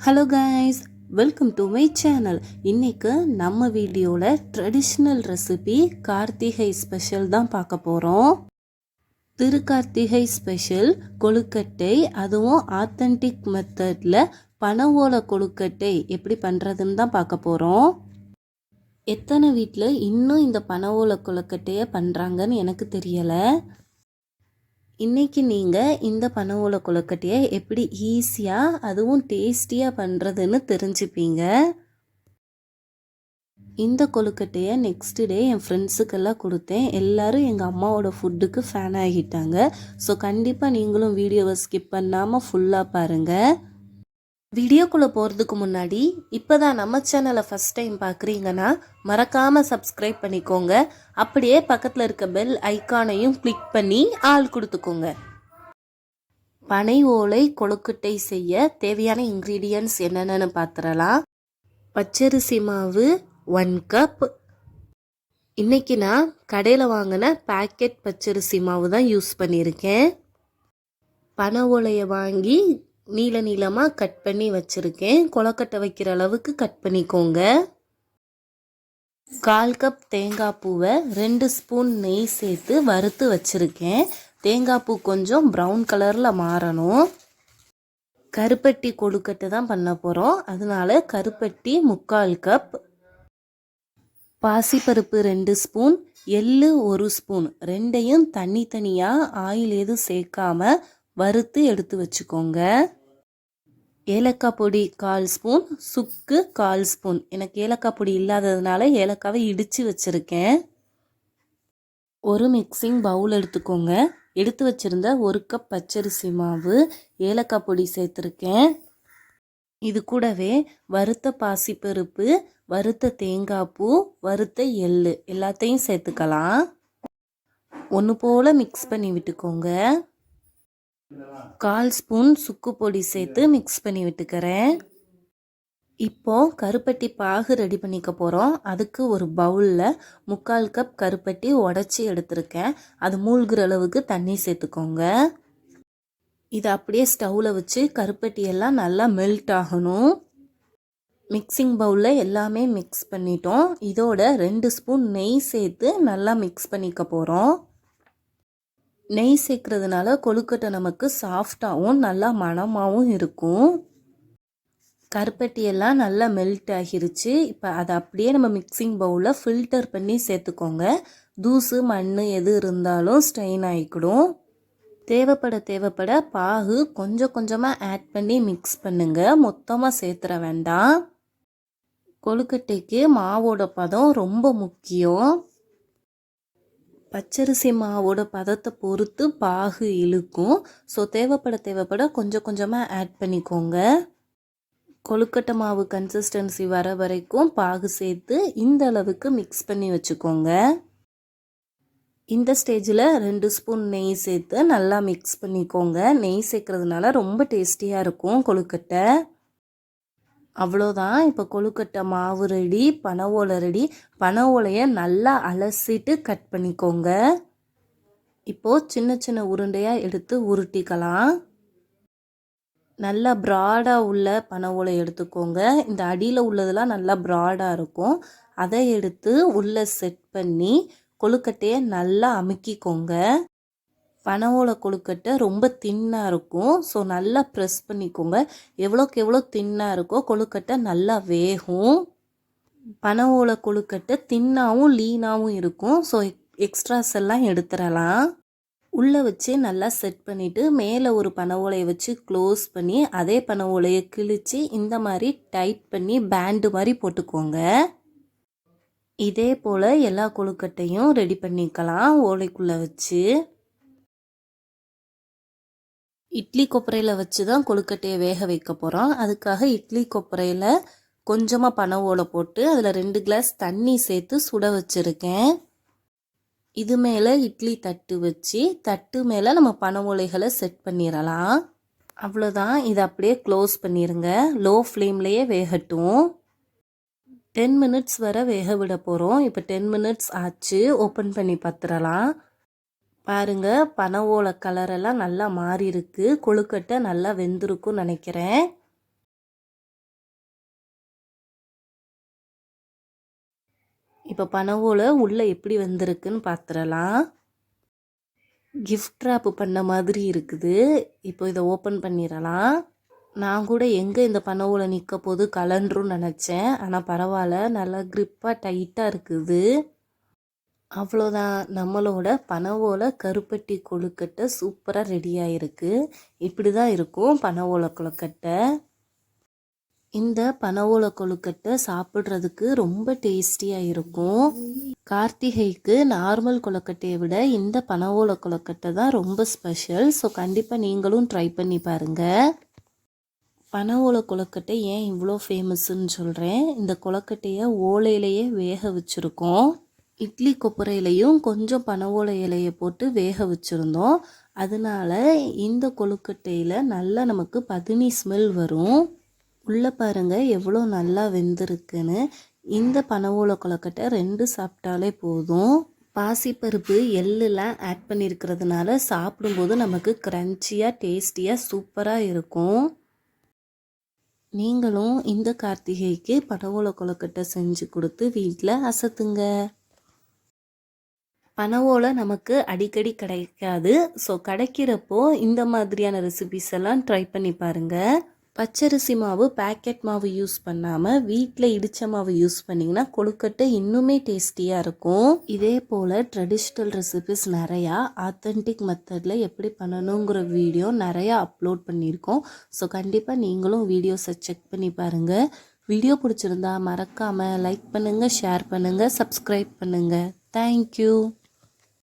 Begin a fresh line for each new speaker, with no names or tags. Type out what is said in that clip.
Hello guys welcome to my channel இன்றைக்கு நம்ம வீடியோவில் ட்ரெடிஷ்னல் ரெசிபி கார்த்திகை ஸ்பெஷல் தான் பார்க்க போகிறோம் திருக்கார்த்திகை ஸ்பெஷல் கொழுக்கட்டை அதுவும் ஆத்தென்டிக் மெத்தடில் பனை ஓலை கொழுக்கட்டை எப்படி பண்ணுறதுன்னு தான் பார்க்க போகிறோம் எத்தனை வீட்டில் இன்னும் இந்த பனை ஓலை கொழுக்கட்டையை பண்ணுறாங்கன்னு எனக்கு தெரியலை. இன்னைக்கு நீங்கள் இந்த பனை ஓலை கொழுக்கட்டையை எப்படி ஈஸியாக அதுவும் டேஸ்டியாக பண்ணுறதுன்னு தெரிஞ்சுப்பீங்க. இந்த கொழுக்கட்டையை நெக்ஸ்ட் டே என் ஃப்ரெண்ட்ஸுக்கெல்லாம் கொடுத்தேன். எல்லாரும் எங்கள் அம்மாவோட ஃபுட்டுக்கு ஃபேன் ஆகிட்டாங்க. ஸோ கண்டிப்பாக நீங்களும் வீடியோவை ஸ்கிப் பண்ணாமல் ஃபுல்லாக பாருங்கள் வீடியோக்குள்ளே போகிறதுக்கு முன்னாடி இப்போ தான் நம்ம சேனலை ஃபஸ்ட் டைம் பார்க்குறீங்கன்னா மறக்காமல் சப்ஸ்கிரைப் பண்ணிக்கோங்க. அப்படியே பக்கத்தில் இருக்க பெல் ஐக்கானையும் கிளிக் பண்ணி ஆள் கொடுத்துக்கோங்க. பனை ஓலை கொழுக்கட்டை செய்ய தேவையான இன்க்ரீடியன்ட்ஸ் என்னென்னு பார்த்துடலாம் பச்சரிசி மாவு ஒன் கப் இன்றைக்கி நான் கடையில் வாங்கின பேக்கெட் பச்சரிசி மாவு தான் யூஸ் பண்ணியிருக்கேன். பனை ஓலையை வாங்கி நீள நீளமாக கட் பண்ணி வச்சுருக்கேன். கொலக்கட்டை வைக்கிற அளவுக்கு கட் பண்ணிக்கோங்க. கால் கப் தேங்காய் பூவை ரெண்டு ஸ்பூன் நெய் சேர்த்து வறுத்து வச்சுருக்கேன். தேங்காய் பூ கொஞ்சம் ப்ரௌன் கலரில் மாறணும். கருப்பட்டி கொழுக்கட்டை தான் பண்ண போகிறோம் அதனால கருப்பட்டி முக்கால் கப். பாசிப்பருப்பு ரெண்டு ஸ்பூன் எள்ளு ஒரு ஸ்பூன். ரெண்டையும் தனித்தனியாக ஆயில் எதுவும் சேர்க்காம வறுத்து எடுத்து வச்சுக்கோங்க. ஏலக்காய் பொடி கால் ஸ்பூன் சுக்கு கால் ஸ்பூன். எனக்கு ஏலக்காய் பொடி இல்லாததுனால ஏலக்காவை இடித்து வச்சுருக்கேன். ஒரு மிக்சிங் பவுல் எடுத்துக்கோங்க. எடுத்து வச்சுருந்த ஒரு கப் பச்சரிசி மாவு ஏலக்காய் பொடி சேர்த்துருக்கேன். இது கூடவே வறுத்த பாசிப்பருப்பு வறுத்த தேங்காய் பூ வறுத்த எள்ளு. எல்லாத்தையும் சேர்த்துக்கலாம். ஒன்று போல் மிக்ஸ் பண்ணி விட்டுக்கோங்க. கால் ஸ்பூன் சுக்கு பொடி சேர்த்து மிக்ஸ் பண்ணி விட்டுக்கிறேன். இப்போ கருப்பட்டி பாகு ரெடி பண்ணிக்க போகிறோம் அதுக்கு ஒரு பவுலில் முக்கால் கப் கருப்பட்டி உடச்சி எடுத்திருக்கேன். அது மூழ்கிற அளவுக்கு தண்ணி சேர்த்துக்கோங்க. இதை அப்படியே ஸ்டவ்வில் வச்சு கருப்பட்டியெல்லாம் நல்லா மெல்ட் ஆகணும். மிக்சிங் பவுலில் எல்லாமே மிக்ஸ் பண்ணிட்டோம். இதோட ரெண்டு ஸ்பூன் நெய் சேர்த்து நல்லா மிக்ஸ் பண்ணிக்க போகிறோம் நெய் சேர்க்கறதுனால கொழுக்கட்டை நமக்கு சாஃப்டாகவும் நல்லா மணமாகவும் இருக்கும். கருப்பட்டியெல்லாம் நல்லா மெல்ட் ஆகிருச்சு. இப்போ அதை அப்படியே நம்ம மிக்சிங் பவுலில் ஃபில்டர் பண்ணி சேர்த்துக்கோங்க. தூசு மண் எது இருந்தாலும் ஸ்ட்ரெயின் ஆகிக்கிடும். தேவைப்பட தேவைப்பட பாகு கொஞ்சம் கொஞ்சமாக ஆட் பண்ணி மிக்ஸ் பண்ணுங்கள் மொத்தமாக சேர்த்துற வேண்டாம். கொழுக்கட்டைக்கு மாவோட பதம் ரொம்ப முக்கியம். பச்சரிசி மாவோட பதத்தை பொறுத்து பாகு இழுக்கும். ஸோ தேவைப்பட தேவைப்பட கொஞ்சம் கொஞ்சமாக ஆட் பண்ணிக்கோங்க. கொழுக்கட்டை மாவு கன்சிஸ்டன்சி வர வரைக்கும் பாகு சேர்த்து இந்த அளவுக்கு மிக்ஸ் பண்ணி வச்சுக்கோங்க. இந்த ஸ்டேஜில் ரெண்டு ஸ்பூன் நெய் சேர்த்து நல்லா மிக்ஸ் பண்ணிக்கோங்க. நெய் சேர்க்கறதுனால ரொம்ப டேஸ்டியாக இருக்கும் கொழுக்கட்டை. அவ்வளோதான். இப்போ கொழுக்கட்டை மாவு ரெடி பனை ஓலை ரெடி. பனை ஓலையை நல்லா அலசிட்டு கட் பண்ணிக்கோங்க. இப்போது சின்ன சின்ன உருண்டையாக எடுத்து உருட்டிக்கலாம். நல்லா ப்ராடாக உள்ள பனை ஓலை எடுத்துக்கோங்க. இந்த அடியில் உள்ளதெல்லாம் நல்லா ப்ராடாக இருக்கும். அதை எடுத்து உள்ளே செட் பண்ணி கொழுக்கட்டையை நல்லா அமுக்கிக்கோங்க. பனவோல கொழுக்கட்டை ரொம்ப தின்னாக இருக்கும். ஸோ நல்லா ப்ரெஸ் பண்ணிக்கோங்க. எவ்வளோக்கு எவ்வளோ தின்னாக இருக்கோ கொழுக்கட்டை நல்லா வேகும். பனவோல கொழுக்கட்டை தின்னாகவும் லீனாகவும் இருக்கும். ஸோ எக்ஸ்ட்ராஸ் எல்லாம் எடுத்துடலாம். உள்ளே வச்சு நல்லா செட் பண்ணிவிட்டு மேலே ஒரு பனை ஓலையை வச்சு க்ளோஸ் பண்ணி அதே பனை ஓலையை கிழித்து இந்த மாதிரி டைட் பண்ணி பேண்டு மாதிரி போட்டுக்கோங்க. இதே போல் எல்லா கொழுக்கட்டையும் ரெடி பண்ணிக்கலாம் ஓலைக்குள்ளே வச்சு. இட்லி கொப்பரையில் வச்சு தான் கொழுக்கட்டையை வேக வைக்க போகிறோம் அதுக்காக இட்லி கொப்பரையில் கொஞ்சமாக பனை ஓலை போட்டு அதில் ரெண்டு கிளாஸ் தண்ணி சேர்த்து சுட வச்சுருக்கேன். இது மேலே இட்லி தட்டு வச்சு தட்டு மேலே நம்ம பனை ஓலைகளை செட் பண்ணிடலாம். அவ்வளோதான் இதை அப்படியே க்ளோஸ் பண்ணிடுங்க லோ ஃப்ளேம்லேயே வேகட்டும். டென் மினிட்ஸ் வரை வேக விட போகிறோம் இப்போ டென் மினிட்ஸ் ஆச்சு. ஓப்பன் பண்ணி பார்த்துடலாம் பாருங்கள் பனவோல கலரெல்லாம் நல்லா மாறி இருக்கு கொழுக்கட்டை நல்லா வெந்திருக்கும் நினைக்கிறேன். இப்போ பனவோல உள்ளே எப்படி வந்திருக்குன்னு பார்த்துடலாம் கிஃப்ட் ட்ராப் பண்ண மாதிரி இருக்குது. இப்போ இதை ஓப்பன் பண்ணிடலாம். நான் கூட எங்கே இந்த பனவோல நிற்க போது கலன்றும் நினச்சேன். ஆனால் பரவாயில்ல நல்லா க்ரிப்பாக டைட்டாக இருக்குது. அவ்வளோதான். நம்மளோட பனவோலை கருப்பட்டி கொழுக்கட்டை சூப்பராக ரெடி இருக்குது இப்படி தான் இருக்கும் பனவோலை கொழுக்கட்டை. இந்த பனவோலை கொழுக்கட்டை சாப்பிட்றதுக்கு ரொம்ப டேஸ்டியாக இருக்கும். கார்த்திகைக்கு நார்மல் கொழுக்கட்டையை விட இந்த பனவோலை கொழுக்கட்டை தான் ரொம்ப ஸ்பெஷல் ஸோ கண்டிப்பாக நீங்களும் ட்ரை பண்ணி பாருங்கள் பனவோலை கொழுக்கட்டை ஏன் இவ்வளோ ஃபேமஸ்ன்னு சொல்கிறேன் இந்த கொழுக்கட்டையை ஓலையிலேயே வேக வச்சுருக்கோம். இட்லி கொப்பரையிலையும் கொஞ்சம் பனவோலை இலையை போட்டு வேக வச்சுருந்தோம். அதனால இந்த கொழுக்கட்டையில் நல்லா நமக்கு பதினி ஸ்மெல் வரும். உள்ளே பாருங்கள் எவ்வளோ நல்லா வெந்திருக்குன்னு. இந்த பனவோலை கொழுக்கட்டை ரெண்டு சாப்பிட்டாலே போதும். பாசிப்பருப்பு எள்ளுலாம் ஆட் பண்ணியிருக்கிறதுனால சாப்பிடும்போது நமக்கு க்ரன்ச்சியாக டேஸ்டியாக சூப்பராக இருக்கும். நீங்களும் இந்த கார்த்திகைக்கு பனவோலை கொழுக்கட்டை செஞ்சு கொடுத்து வீட்டில் அசத்துங்க. பனவோலை நமக்கு அடிக்கடி கிடைக்காது. ஸோ கிடைக்கிறப்போ இந்த மாதிரியான ரெசிபிஸ் எல்லாம் ட்ரை பண்ணி பாருங்கள் பச்சரிசி மாவு பேக்கெட் மாவு யூஸ் பண்ணாமல் வீட்டில் இடித்த மாவு யூஸ் பண்ணிங்கன்னா கொழுக்கட்டை இன்னுமே டேஸ்டியாக இருக்கும். இதே போல் ட்ரெடிஷ்னல் ரெசிபிஸ் நிறையா ஆத்தென்டிக் மெத்தடில் எப்படி பண்ணணுங்கிற வீடியோ நிறையா அப்லோட் பண்ணியிருக்கோம். ஸோ கண்டிப்பாக நீங்களும் வீடியோஸை செக் பண்ணி பாருங்கள் வீடியோ பிடிச்சிருந்தா மறக்காமல் லைக் பண்ணுங்கள் ஷேர் பண்ணுங்கள் சப்ஸ்கிரைப் பண்ணுங்கள் தேங்க்யூ